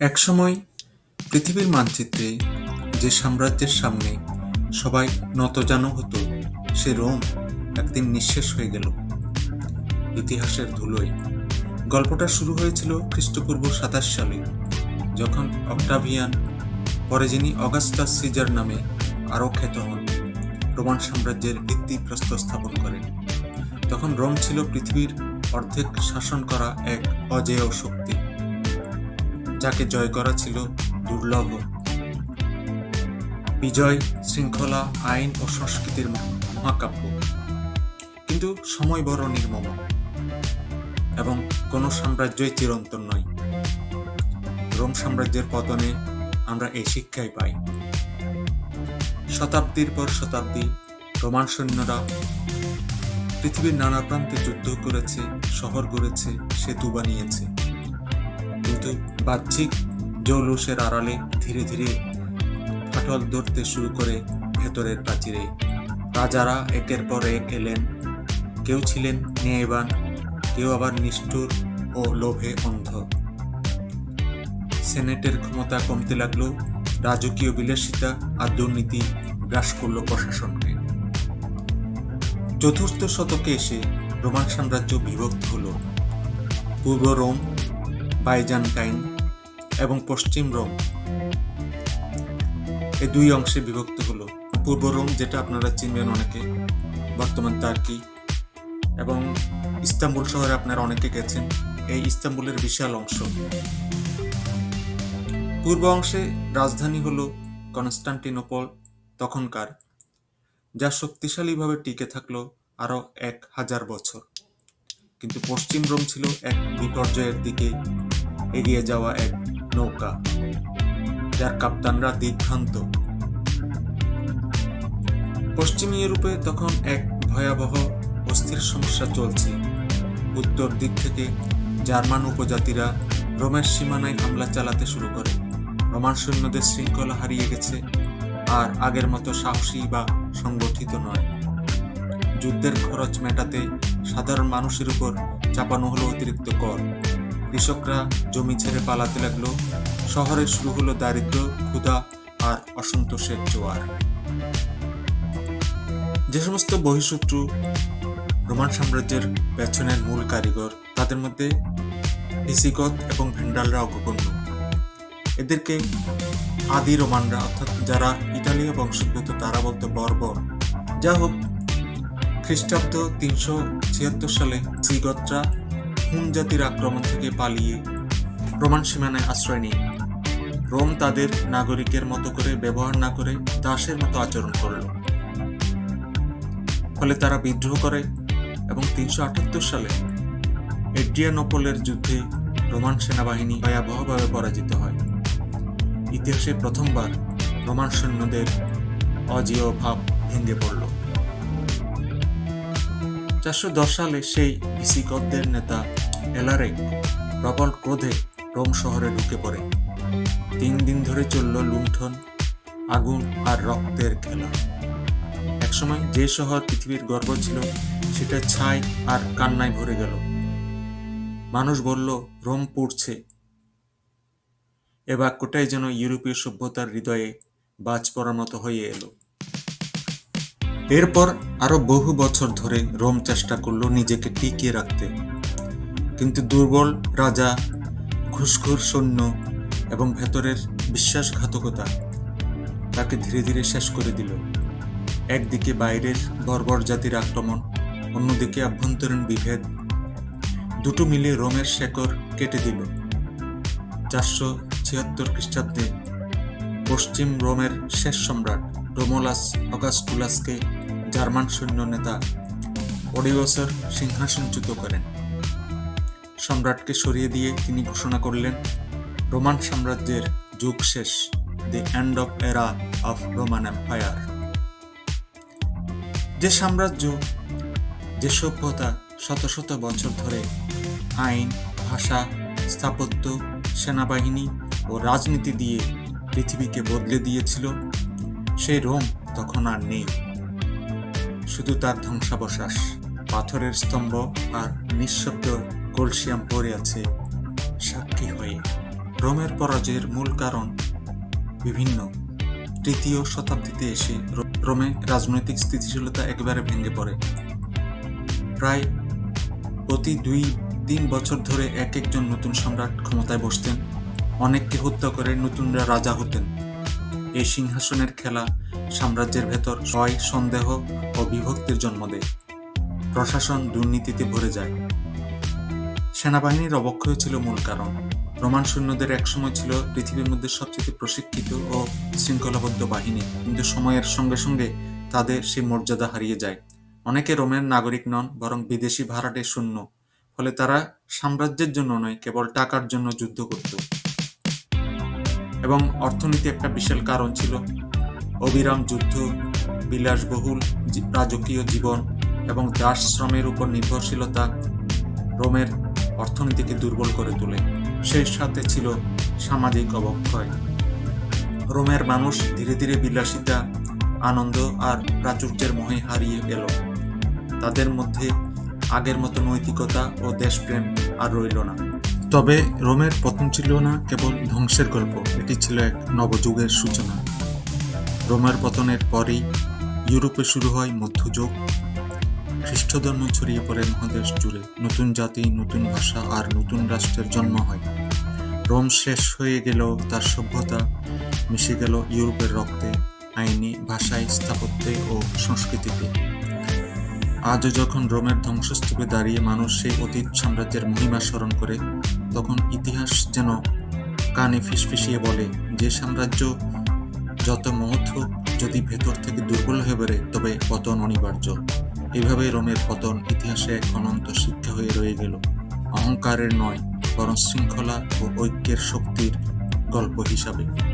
একসময় পৃথিবীর মানচিত্রে যে সাম্রাজ্যের সামনে সবাই নতজানু হতো, সে রোম একদিন নিঃশেষ হয়ে গেল। ইতিহাসের ধুলোয়। গল্পটা শুরু হয়েছিল খ্রিস্টপূর্ব সাতাশ সালে, যখন অক্টাভিয়ান, পরে যিনি অগাস্টাস সিজার নামে আরও খ্যাত হন, রোমান সাম্রাজ্যের ভিত্তিপ্রস্তর স্থাপন করেন। তখন রোম ছিল পৃথিবীর অর্ধেক শাসন করা এক অজেয় শক্তি। যাকে জয় করা ছিল দুর্লভ। বিজয়, শৃঙ্খলা, আইন ও সংস্কৃতির মহাকাব্য। কিন্তু সময় বড় নির্মম এবং কোনো সাম্রাজ্যই চিরন্তন নয়। রোম সাম্রাজ্যের পতনে আমরা এই শিক্ষাই পাই। শতাব্দীর পর শতাব্দী রোমান সৈন্যরা পৃথিবীর নানা প্রান্তে যুদ্ধ করেছে, শহর গড়েছে, সেতু বানিয়েছে। কিন্তু বাহ্যিক জৌলুসের আড়ালে ধীরে ধীরে ফাটল ধরতে শুরু করে ভেতরের প্রাচীরে। রাজারা একের পর এক এলেন। কেউ ছিলেন ন্যায়বান, কেউ আবার নিষ্ঠুর ও লোভে অন্ধ। সেনেটের ক্ষমতা কমতে লাগল, রাজকীয় বিলাসিতা আর দুর্নীতি গ্রাস করল প্রশাসনকে। চতুর্থ শতকে এসে রোমান সাম্রাজ্য বিভক্ত হল। পূর্ব রোম বাইজান্টাইন এবং পশ্চিম রোম। এই দুই অংশে বিভক্ত হলো। পূর্ব রোম, যেটা আপনারা চিনবেন অনেকে, বর্তমান তার্কি, এবং ইস্তাম্বুল শহরে আপনারা অনেকে গেছেন, এই ইস্তাম্বুলের বিশাল অংশ। পূর্ব অংশে রাজধানী হল কনস্টান্টিনোপল তখনকার, যা শক্তিশালীভাবে টিকে থাকল আরও এক হাজার বছর। কিন্তু পশ্চিম রোম ছিল এক বিপর্যয়ের দিকে এগিয়ে যাওয়া এক নৌকা, যার কাপ্তানরা দিগ্ভ্রান্ত পশ্চিম ইউরোপে তখন এক ভয়াবহ অস্থির সমস্যা চলছে। উত্তর দিক থেকে জার্মান উপজাতিরা রোমের সীমানায় হামলা চালাতে শুরু করে। রোমান সৈন্যদের শৃঙ্খলা হারিয়ে গেছে, আর আগের মতো সাহসী বা সংগঠিত নয়। যুদ্ধের খরচ মেটাতে সাধারণ মানুষের উপর চাপানো হলো অতিরিক্ত কর। কৃষকরা জমি ছেড়ে পালাতে লাগল। শহরে শুরু হলো দারিদ্র ক্ষুধা আর অসন্তোষের জোয়ার। যে সমস্ত বহিঃশত্রু রোমান সাম্রাজ্যের পেছনের মূল কারিগর, তাদের মধ্যে ভিসিগত এবং ভেন্ডালরা অগ্রগণ্য এদেরকে আদি রোমানরা, অর্থাৎ যারা ইতালীয় বংশোদ্ভূত, তারা বলতো বর্বর। যা হোক, খ্রিস্টাব্দ তিনশো ছিয়াত্তর সালে সিগতরা হুন জাতির আক্রমণ থেকে পালিয়ে রোমান সীমানায় আশ্রয় নিয়ে রোম তাদের নাগরিকের মতো করে ব্যবহার না করে দাসের মতো আচরণ করল। ফলে তারা বিদ্রোহ করে এবং তিনশো আটাত্তর সালে এড্রিয়ানোপলের যুদ্ধে রোমান সেনাবাহিনী ভয়াবহভাবে পরাজিত হয়। ইতিহাসে প্রথমবার রোমান সৈন্যদের অজেয় ভাব ভেঙে পড়ল। চারশো দশ সালে সেই ভিসিকদের নেতা এলারেক প্রবল ক্রোধে রোম শহরে ঢুকে পড়ে। তিন দিন ধরে চলল লুণ্ঠন, আগুন আর রক্তের খেলা। একসময় যে শহর পৃথিবীর গর্ব ছিল, সেটা ছাই আর কান্নায় ভরে গেল। মানুষ বলল, রোম পড়ছে। এ বাক্যটাই যেন ইউরোপীয় সভ্যতার হৃদয়ে বাজ পড়ার মতো হয়ে এলো। এরপর আরও বহু বছর ধরে রোম চেষ্টা করল নিজেকে টিকিয়ে রাখতে। কিন্তু দুর্বল রাজা, ঘুষখোর সৈন্য এবং ভেতরের বিশ্বাসঘাতকতা তাকে ধীরে ধীরে শেষ করে দিল। একদিকে বাইরের বর্বর জাতির আক্রমণ, অন্যদিকে আভ্যন্তরীণ বিভেদ, দুটো মিলে রোমের শেকড় কেটে দিল। চারশো ছিয়াত্তর খ্রিস্টাব্দে পশ্চিম রোমের শেষ সম্রাট রোমোলাস অগাস্টুলাসকে জার্মান সৈন্য নেতা অডিওসের সিংহাসনচ্যুত করেন। সম্রাটকে সরিয়ে দিয়ে তিনি ঘোষণা করলেন, রোমান সাম্রাজ্যের যুগ শেষ the end of era of Roman empire যে সাম্রাজ্য, যে সভ্যতা শত শত বছর ধরে আইন, ভাষা, স্থাপত্য, সেনাবাহিনী ও রাজনীতি দিয়ে পৃথিবীকে বদলে দিয়েছিল, সেই রোম তখন আর নেই। শুধু তার ধ্বংসাবশেষ, পাথরের স্তম্ভ আর নিঃশব্দ কলসিয়াম পড়ে আছে সাক্ষী হয়ে। রোমের পরাজয়ের মূল কারণ বিভিন্ন। তৃতীয় শতাব্দীতে এসে রোমে রাজনৈতিক স্থিতিশীলতা একেবারে ভেঙে পড়ে। প্রায় প্রতি দুই, তিন বছর ধরে এক একজন নতুন সম্রাট ক্ষমতায় বসতেন। অনেককে হত্যা করে নতুনরা রাজা হতেন। এই সিংহাসনের খেলা সাম্রাজ্যের ভেতর ভয়, সন্দেহ ও বিভক্তির জন্ম দেয়। প্রশাসন দুর্নীতিতে ভরে যায়। সেনাবাহিনীর অবক্ষয় ছিল মূল কারণ। রোমান সৈন্যদের একসময় ছিল পৃথিবীর মধ্যে সবচেয়ে প্রশিক্ষিত ও শৃঙ্খলাবদ্ধ বাহিনী। কিন্তু সময়ের সঙ্গে সঙ্গে তাদের সেই মর্যাদা হারিয়ে যায়। অনেকে রোমের নাগরিক নন, বরং বিদেশি ভাড়াটে শূন্য। ফলে তারা সাম্রাজ্যের জন্য নয়, কেবল টাকার জন্য যুদ্ধ করত। এবং অর্থনীতি একটা বিশাল কারণ ছিল। অবিরাম যুদ্ধ, বিলাসবহুল রাজকীয় জীবন এবং দাস শ্রমের উপর নির্ভরশীলতা রোমের অর্থনীতিকে দুর্বল করে তোলে। সেই সাথে ছিল সামাজিক অবক্ষয়। রোমের মানুষ ধীরে ধীরে বিলাসিতা, আনন্দ আর প্রাচুর্যের মোহে হারিয়ে গেল তাদের মধ্যে আগের মতো নৈতিকতা ও দেশপ্রেম আর রইল না। তবে রোমের পতন ছিল না কেবল ধ্বংসের গল্প। এটি ছিল এক নবযুগের সূচনা। রোমের পতনের পরেই ইউরোপে শুরু হয় মধ্যযুগ। খ্রিস্ট ধর্ম ছড়িয়ে পড়ে মহাদেশ জুড়ে। নতুন জাতি, নতুন ভাষা আর নতুন রাষ্ট্রের জন্ম হয়। রোম শেষ হয়ে গেলেও তার সভ্যতা মিশে গেল ইউরোপের রক্তে, আইনি ভাষায় স্থাপত্যে ও সংস্কৃতিতে। আজও যখন রোমের ধ্বংসস্তূপে দাঁড়িয়ে মানুষ সেই অতীত সাম্রাজ্যের মহিমা স্মরণ করে, তখন ইতিহাস যেন কানে ফিসফিসিয়ে বলে, যে সাম্রাজ্য যত মহৎ হোক, যদি ভেতর থেকে দুর্বল হয়ে বেড়ে, তবে পতন অনিবার্য। এভাবে রোমের পতন ইতিহাসে এক অনন্ত শিক্ষা হয়ে রয়ে গেল। অহংকারের নয় বরং শৃঙ্খলা ও ঐক্যের শক্তির গল্প হিসাবে।